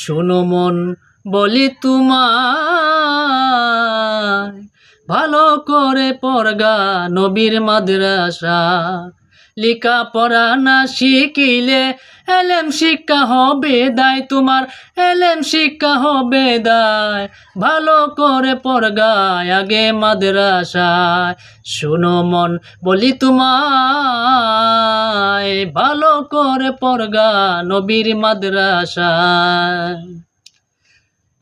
শোনো মন বলি তোমার ভালো করে পড়গা নবীর মাদ্রাসা। লিখা পড়া না শিখিলে এলেম শিক্ষা হবে দায় তোমার, এলেম শিক্ষা হবে দায়। ভালো করে পড়গায় আগে মাদ্রাসায়, শোনো মন বলি তোমায়। ভালো করে পড়গা নবীর মাদ্রাসায়।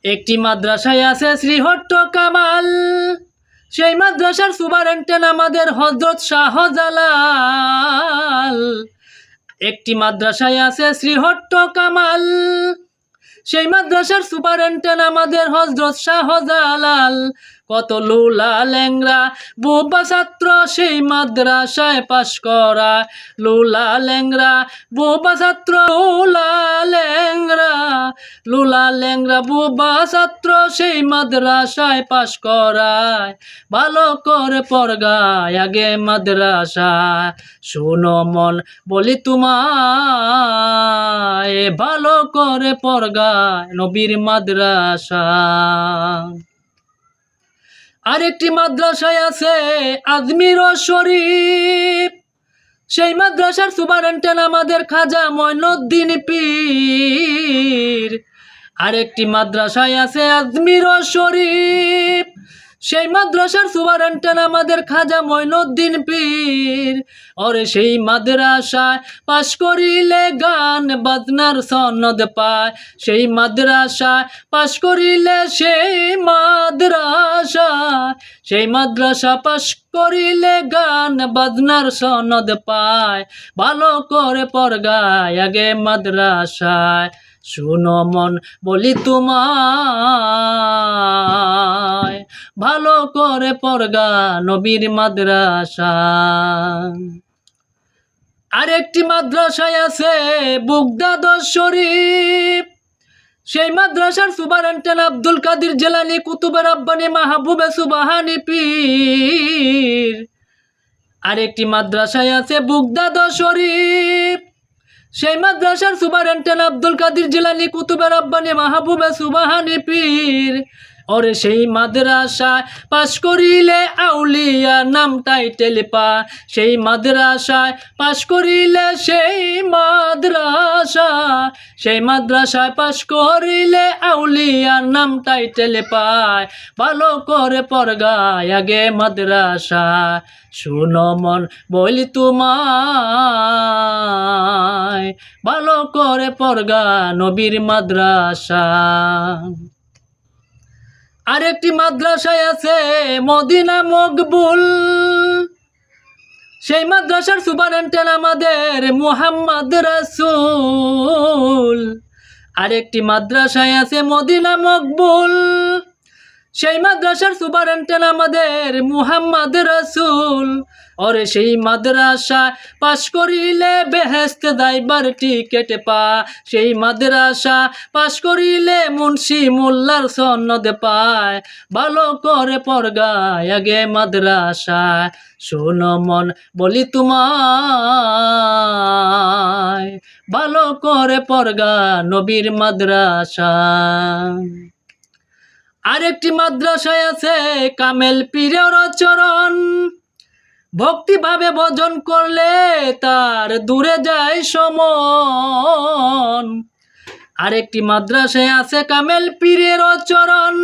একটি মাদ্রাসায় আছে শ্রীহট্ট কামাল সেই মাদ্রাসার সুপারেন্টেন আমাদের হজরত শাহজালাল। একটি মাদ্রাসায় আছে শ্রীহট্ট কামাল। সেই মাদ্রাসার সুপারেন্টেন আমাদের হজরত শাহজালাল। কত লুলা ল্যাংরা বোবা ছাত্র সেই মাদ্রাসায় পাশ করা। লুলা ল্যাংরা বোবা ছাত্র, লুলা ল্যাংরা লুলা ল্যাংরা বোবা ছাত্র সেই মাদ্রাসায় পাশ করায়। ভালো করে পড়গায় আগে মাদ্রাসা। শোনো মন, বলি তোমায় ভালো করে পড়গায় নবীর মাদ্রাসা। আরেকটি মাদ্রাসায় আছে আজমির শরীফ। সেই মাদ্রাসার সুপারেন্টেন আমাদের খাজা ময়নুদ্দিন পীর। আরেকটি মাদ্রাসায় আছে আজমির শরীফ। সেই মাদ্রাসার সুপারেন্টেন আমাদের খাজা ময়নুদ্দিন পীর। ওরে সেই মাদ্রাসায় পাশ করিলে গান বাজনার সনদ পায়। সেই মাদ্রাসায় পাশ করিলে সেই মাদ্রাসা। সেই মাদ্রাসা পাশ করিলে গান বাজনার সনদ পায়। ভালো করে পর গায় আগে মাদ্রাসায়। শুনো মন বলি তোমায়, ভালো করে পড়গা নবীর মাদ্রাসা। আরেকটি মাদ্রাসায় আছে বুগদাদ শরীফ। সেই মাদ্রাসার সুপারেন্টেন আব্দুল কাদির জেলানি কুতুবের আব্বানি মাহবুবে সুবাহানি পীর। আরেকটি মাদ্রাসায় আছে বুগদাদ শরীফ। সেই মাদ্রাসার সুপারেন্টেন আব্দুল কাদির জিলানি কুতুবের আব্বানি মাহবুবে সুবাহানি পীর। ওরে সেই মাদ্রাসায় পাশ করিলে আউলিয়া নাম টাইটেল পা। সেই মাদ্রাসায় পাশ করিলে সেই মাদ্রাসা। সেই মাদ্রাসায় পাশ করিলে আউলিয়ার নাম টাইটেল পায় ভালো করে পড়গায় আগে মাদ্রাসা। শুনো মন বলি তোমায়। ভালো করে পড়গা নবীর মাদ্রাসা। আরেকটি মাদ্রাসায় আছে মদিনা মকবুল। সেই মাদ্রাসার সুপারেন্টেন আমাদের মুহাম্মদ রাসুল। আরেকটি মাদ্রাসায় আছে মদিনা মকবুল। সেই মাদ্রাসার সুপারেন্টেন আমাদের মুহাম্মদ রাসুল। ওরে সেই মাদ্রাসা পাশ করিলে বেহেস্ত দাইবার টিকেট পা। সেই মাদ্রাসা পাশ করিলে মুন্সি মোল্লার সনদ পায়। ভালো করে পড়গায় আগে মাদ্রাসা শোনো মন, বলি তোমায়, ভালো করে পড়গা নবীর মাদ্রাসা। আরেকটি মাদ্রাসায় আছে কামেল পীরের চরণ। ভক্তিভাবে ভজন করলে তার দূরে যায় সমন। আরেকটি মাদ্রাসায় আছে কামেল পীরের চরণ।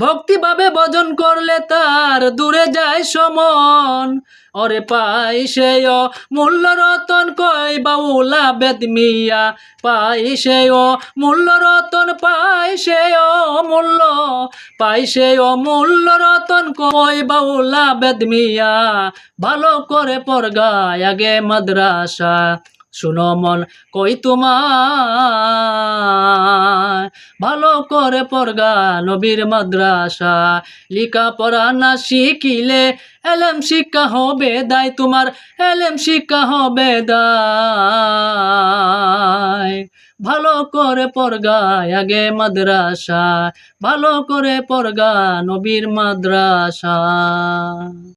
ভক্তিভাবে ভজন করলে তার দূরে যায় সমন। ওরে পাই সে মূল্য রতন কয় বাউলা বেদ মিয়া। পাই সে মূল্য রতন পাই সে মূল্য পাই সে মূল্য রতন কয় বাউলা বেদ মিয়া। ভালো করে পড়গায় আগে মাদ্রাসা। শুনো মন কই তোমার? ভালো করে পড়গা নবীর মাদ্রাসা। লিখা পড়া না শিখিলে এলেম শিক্ষা হবে দায় তোমার, এলেম শিক্ষা হবে দায়। ভালো করে পড়গায় আগে মাদ্রাসা, ভালো করে পড়গা নবীর মাদ্রাসা।